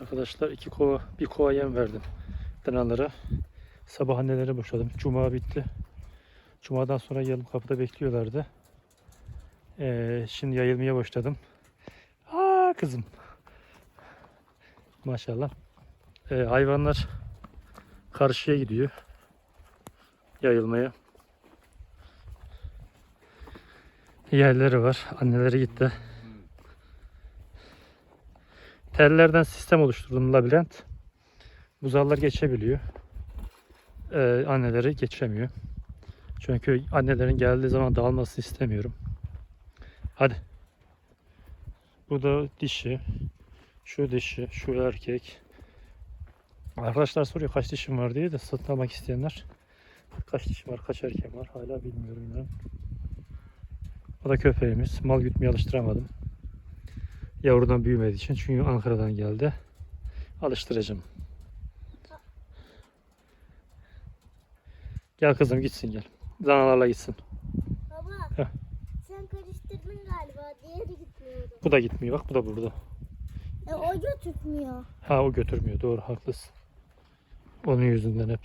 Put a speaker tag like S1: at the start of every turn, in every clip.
S1: Arkadaşlar iki kova, bir kova yem verdim danalara. Sabah anneleri boşadım. Cuma bitti. Cuma'dan sonra gelip kapıda bekliyorlardı. Ee, şimdi yayılmaya başladım. Aa kızım. Maşallah. Ee, hayvanlar karşıya gidiyor. Yayılmaya. Yerleri var. Anneleri gitti. Tellerden sistem oluşturdum labirent. Buzallar geçebiliyor. Ee, anneleri geçemiyor. Çünkü annelerin geldiği zaman dağılmasını istemiyorum. Hadi. Bu da dişi. Şu dişi, şu erkek. Arkadaşlar soruyor kaç dişim var diye de satın almak isteyenler. Kaç dişim var, kaç erkeğim var hala bilmiyorum ben. O da köpeğimiz. Mal gütmeye alıştıramadım. Yavrudan büyümediği için. Çünkü Ankara'dan geldi. Alıştıracağım. Gel kızım gitsin gel. Danalarla gitsin.
S2: Baba
S1: Heh.
S2: sen karıştırdın galiba. Diğeri gitmiyordu.
S1: Bu da gitmiyor. Bak bu da burada.
S2: E, o götürmüyor.
S1: Ha o götürmüyor. Doğru haklısın. Onun yüzünden hep.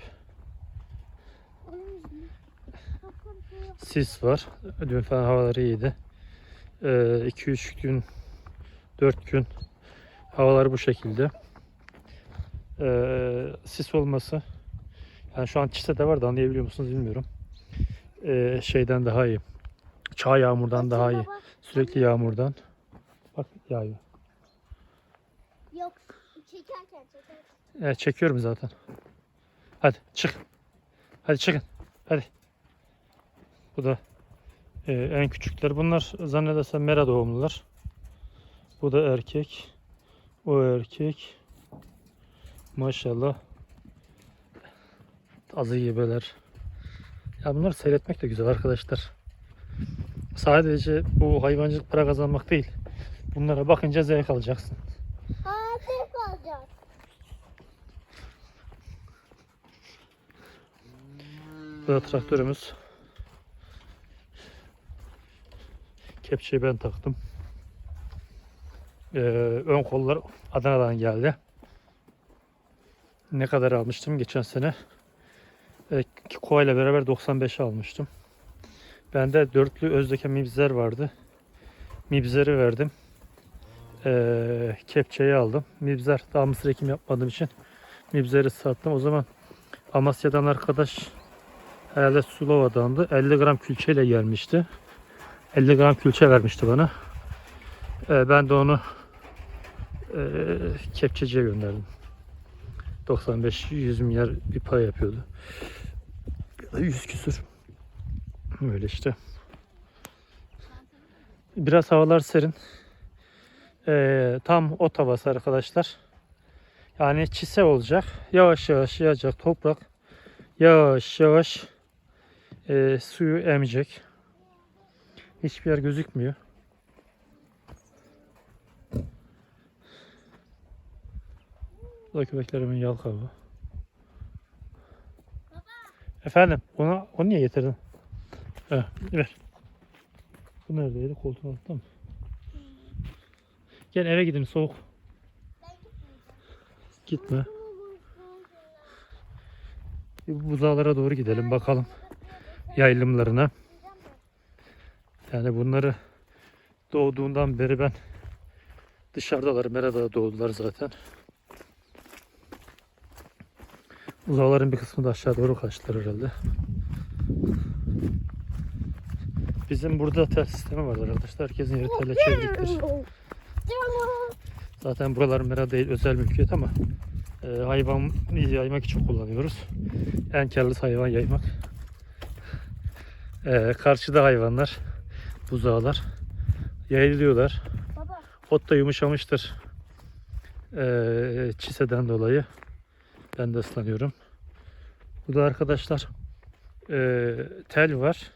S1: Sis var. Dün falan havaları iyiydi. 2-3 gün 4 gün havalar bu şekilde. Ee, sis olması yani şu an çiste de var da anlayabiliyor musunuz bilmiyorum. Ee, şeyden daha iyi. Çağ yağmurdan daha iyi. Sürekli yağmurdan. Bak yağıyor.
S2: Yok çekerken çekerken.
S1: Evet, çekiyorum zaten. Hadi çık. Hadi çıkın. Hadi. Bu da e, en küçükler. Bunlar zannedersem mera doğumlular. Bu da erkek. O erkek. Maşallah. Azı gibiler. Ya bunları seyretmek de güzel arkadaşlar. Sadece bu hayvancılık para kazanmak değil. Bunlara bakınca zevk alacaksın.
S2: Aa tek alacağız.
S1: Bu da traktörümüz. Kepçeyi ben taktım. Ee, ön kollar Adana'dan geldi. Ne kadar almıştım geçen sene? Ee, Kova ile beraber 95'e almıştım. Bende dörtlü özdeke mibzer vardı. Mibzeri verdim. Ee, kepçeyi aldım. Mibzer daha mısır ekim yapmadığım için mibzeri sattım. O zaman Amasya'dan arkadaş herhalde Sulova'dandı. 50 gram külçeyle gelmişti. 50 gram külçe vermişti bana. Ee, ben de onu e, kepçeciye gönderdim. 95-100 milyar bir pay yapıyordu. Ya da 100 küsür. Öyle işte. Biraz havalar serin. Ee, tam ot havası arkadaşlar. Yani çise olacak. Yavaş yavaş yağacak toprak. Yavaş yavaş e, suyu emecek. Hiçbir yer gözükmüyor. Bu da köpeklerimin yal kabı. Efendim, ona onu niye getirdin? Evet, ver. Bu neredeydi? Koltuğun altında mı? Gel eve gidin soğuk. Gitme. Bir bu buzağlara doğru gidelim bakalım. Yaylımlarına. Yani bunları doğduğundan beri ben dışarıdalar. Merada doğdular zaten. Buzağların bir kısmı da aşağı doğru kaçtılar herhalde. Bizim burada tel sistemi vardır arkadaşlar. Herkesin yeri telle çevriktir. Zaten buralar mera değil özel mülkiyet ama e, hayvan yaymak için kullanıyoruz. En karlısı hayvan yaymak. E, karşıda hayvanlar, buzağlar yayılıyorlar.
S2: Baba
S1: Ot da yumuşamıştır. E, çiseden dolayı. Ben de ıslanıyorum. Bu da arkadaşlar e, tel var.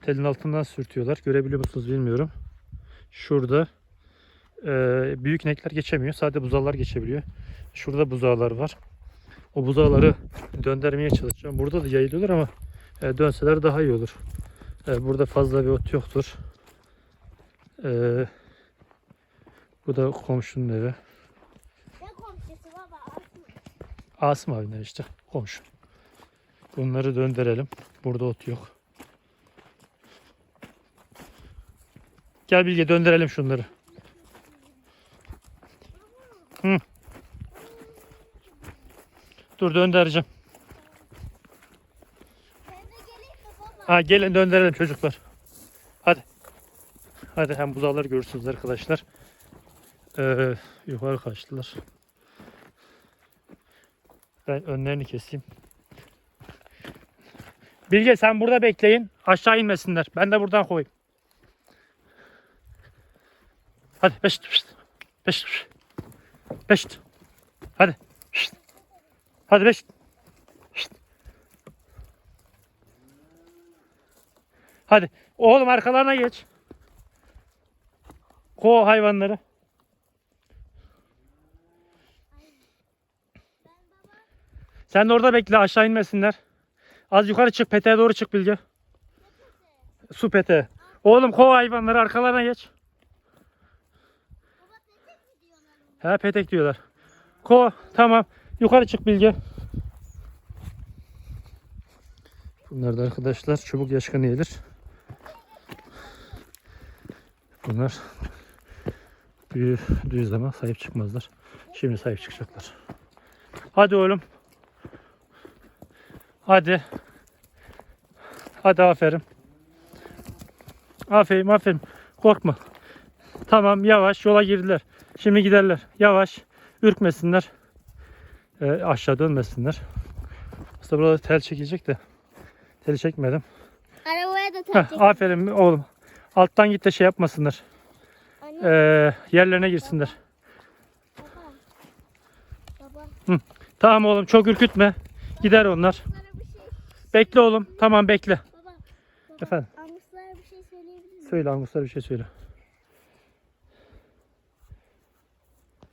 S1: Telin altından sürtüyorlar. Görebiliyor musunuz bilmiyorum. Şurada e, büyük inekler geçemiyor. Sadece buzağlar geçebiliyor. Şurada buzağlar var. O buzağları döndürmeye çalışacağım. Burada da yayılıyorlar ama e, dönseler daha iyi olur. E, burada fazla bir ot yoktur. E, bu da komşunun evi.
S2: ne komşu?
S1: Asım abiler işte komşu. Bunları döndürelim. Burada ot yok. Gel Bilge döndürelim şunları. Hı. Dur döndüreceğim. Ha gelin döndürelim çocuklar. Hadi. Hadi hem buzağları görürsünüz arkadaşlar. Ee, yukarı kaçtılar. Ben önlerini keseyim. Bilge sen burada bekleyin. Aşağı inmesinler. Ben de buradan koyayım. Hadi beş beş beş beş hadi Şşt. hadi beş Şşt. hadi oğlum arkalarına geç ko hayvanları sen de orada bekle aşağı inmesinler az yukarı çık peteğe doğru çık Bilge su peteğe oğlum ko hayvanları arkalarına geç He petek diyorlar. Ko tamam. Yukarı çık Bilge. Bunlar da arkadaşlar çubuk yaşkanı yedir. Bunlar büyüdüğü zaman sahip çıkmazlar. Şimdi sahip çıkacaklar. Hadi oğlum. Hadi. Hadi aferin. Aferin aferin. Korkma. Tamam yavaş yola girdiler. Şimdi giderler. Yavaş. Ürkmesinler. Ee, aşağı dönmesinler. Aslında burada tel çekecek de. Teli çekmedim.
S2: Arabaya da
S1: Heh,
S2: takacak.
S1: aferin oğlum. Alttan git de şey yapmasınlar.
S2: Anne
S1: Ee, yerlerine girsinler.
S2: baba. Baba.
S1: Tamam oğlum çok ürkütme. Gider onlar. Bekle oğlum. Tamam bekle.
S2: Baba. baba.
S1: Efendim.
S2: Anıslara bir şey söyleyebilir miyim?
S1: Söyle Anguslar bir şey söyle.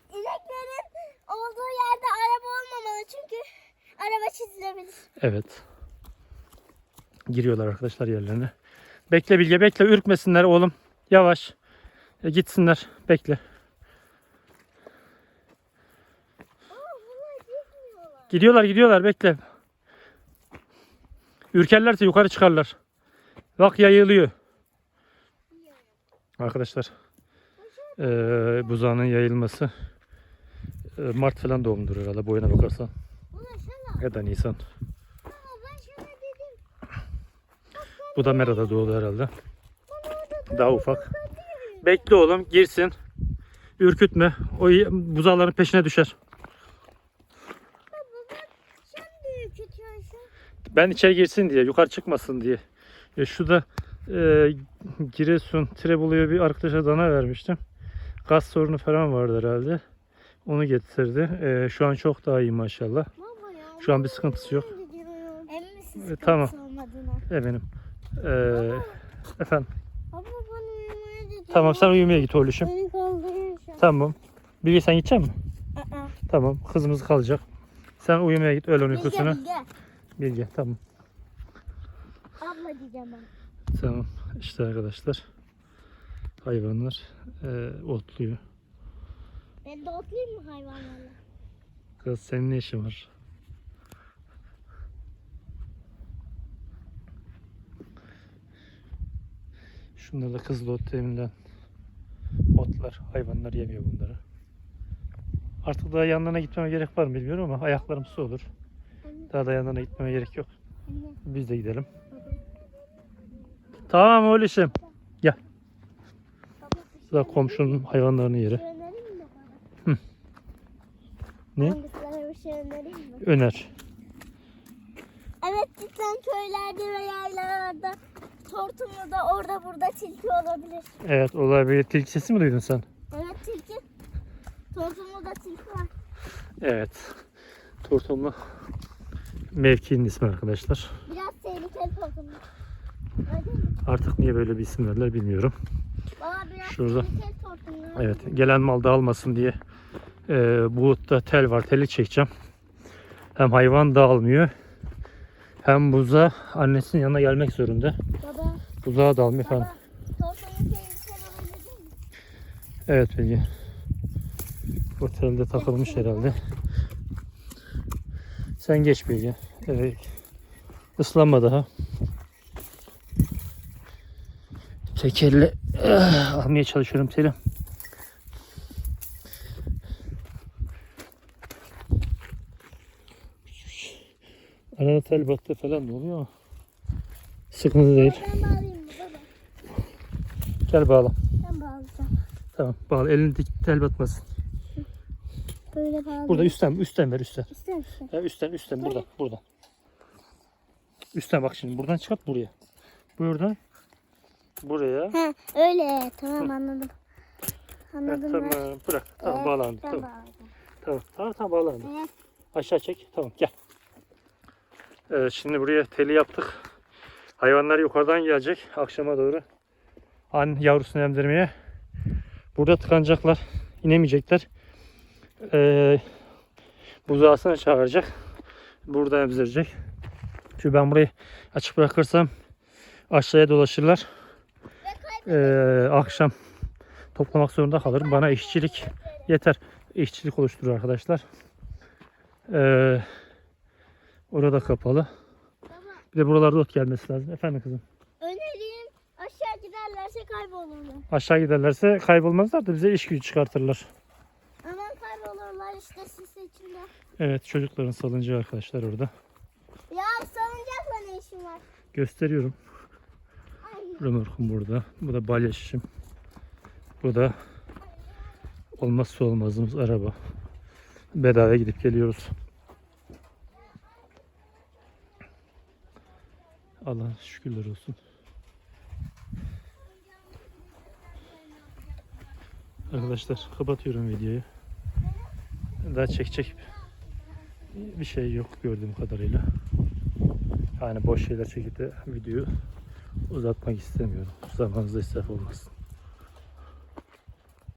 S2: İneklerin olduğu yerde araba olmamalı çünkü araba çizilebilir.
S1: Evet. Giriyorlar arkadaşlar yerlerine. Bekle Bilge bekle ürkmesinler oğlum. Yavaş. E, gitsinler. Bekle. Gidiyorlar gidiyorlar bekle. Ürkerlerse yukarı çıkarlar. Bak yayılıyor. Arkadaşlar eee buzağının yayılması eee, Mart falan doğumdur herhalde boyuna bakarsan. Ya da Nisan. Bu da Mera'da doğdu herhalde. Daha ufak. Bekle oğlum girsin. Ürkütme. O buzağların peşine düşer.
S2: baba bak sen büyük kötüyorsun.
S1: Ben içeri girsin diye, yukarı çıkmasın diye. Ya şu da e, Giresun Trebolu'ya bir arkadaşa dana vermiştim. Gaz sorunu falan vardı herhalde. Onu getirdi. E, şu an çok daha iyi maşallah. Şu an bir sıkıntısı yok.
S2: Emin misin
S1: E,
S2: sıkıntısı
S1: tamam.
S2: olmadığına?
S1: Eminim. E, efendim.
S2: Bana.
S1: Tamam sen uyumaya git oğluşum.
S2: Beni.
S1: Tamam. Bilge sen gidecek misin?
S2: Aa.
S1: Tamam. Kızımız kalacak. Sen uyumaya git öğlen
S2: Bilge. Bilge.
S1: Bilge tamam.
S2: Abla diyeceğim ben.
S1: Tamam. İşte arkadaşlar. Hayvanlar e, otluyor.
S2: Ben de otlayayım mı hayvanlarla?
S1: Kız senin ne işin var? Şunlar da kızıl ot denilen otlar. Hayvanlar yemiyor bunları. Artık daha yanlarına gitmeme gerek var mı bilmiyorum ama ayaklarım su olur. Daha da yanlarına gitmeme gerek yok. Biz de gidelim. Tamam oğlum.
S2: Baba.
S1: Bu da komşunun hayvanlarının yeri.
S2: şey bana?
S1: Ne?
S2: Bir şey önereyim mi?
S1: Öner.
S2: Evet cidden köylerde ve yaylalarda Tortumlu'da orada burada tilki olabilir.
S1: Evet olabilir. Tilki sesi mi duydun sen?
S2: Evet tilki. Tortumlu'da tilki var.
S1: Evet. Tortumlu mevkinin ismi arkadaşlar.
S2: Biraz tehlikeli mi?
S1: Artık niye böyle bir isim verdiler bilmiyorum.
S2: Baba biraz
S1: Şurada. Evet gelen mal dağılmasın diye e, buğutta tel var teli çekeceğim. Hem hayvan dağılmıyor hem buza annesinin yanına gelmek zorunda.
S2: Baba.
S1: Buzağa dağılmıyor falan. Evet Bilgi. Bu telde takılmış herhalde. Sen geç Bilge. Evet. Islanma daha. Tek elle ah, almaya çalışıyorum Selim. Arada tel battı falan da oluyor ama sıkıntı değil.
S2: Ben bağlayayım baba?
S1: Gel bağla.
S2: Ben bağlayacağım.
S1: Tamam bağla. Elindeki tel batmasın.
S2: Böyle bağlayayım.
S1: Burada üstten üstten ver üstten.
S2: İster misin?
S1: Ha, üstten üstten burada burada. Üstten bak şimdi buradan çıkart buraya. Buradan buraya.
S2: Ha öyle. Tamam anladım. Anladım ben.
S1: tamam bırak. Tamam
S2: Evet,
S1: bağlandı.
S2: Ben
S1: Tamam.
S2: bağlayacağım.
S1: Tamam tamam tamam bağlandı.
S2: Evet.
S1: Aşağı çek. Tamam gel. Evet şimdi buraya teli yaptık. Hayvanlar yukarıdan gelecek akşama doğru. An yavrusunu emzirmeye. Burada tıkanacaklar. inemeyecekler. Ee, buzağısını çağıracak. Burada emzirecek. Çünkü ben burayı açık bırakırsam aşağıya dolaşırlar. Ee, akşam toplamak zorunda kalırım. Bana işçilik yeter. İşçilik oluşturur arkadaşlar. Ee, orada kapalı. Bir de buralarda ot gelmesi lazım. Efendim kızım.
S2: Önerim aşağı giderlerse kaybolurlar.
S1: Aşağı giderlerse kaybolmazlar da bize iş gücü çıkartırlar.
S2: İşte sis içinde.
S1: Evet çocukların salıncağı arkadaşlar orada.
S2: Ya salıncakla ne işin var?
S1: Gösteriyorum. Römorkum burada. Bu da balya şişim. Bu da olmazsa olmazımız araba. Bedava gidip geliyoruz. Allah şükürler olsun. Arkadaşlar kapatıyorum videoyu. Daha çekecek bir şey yok gördüğüm kadarıyla. Yani boş şeyler çekip de videoyu uzatmak istemiyorum. Zamanınızda israf olmasın.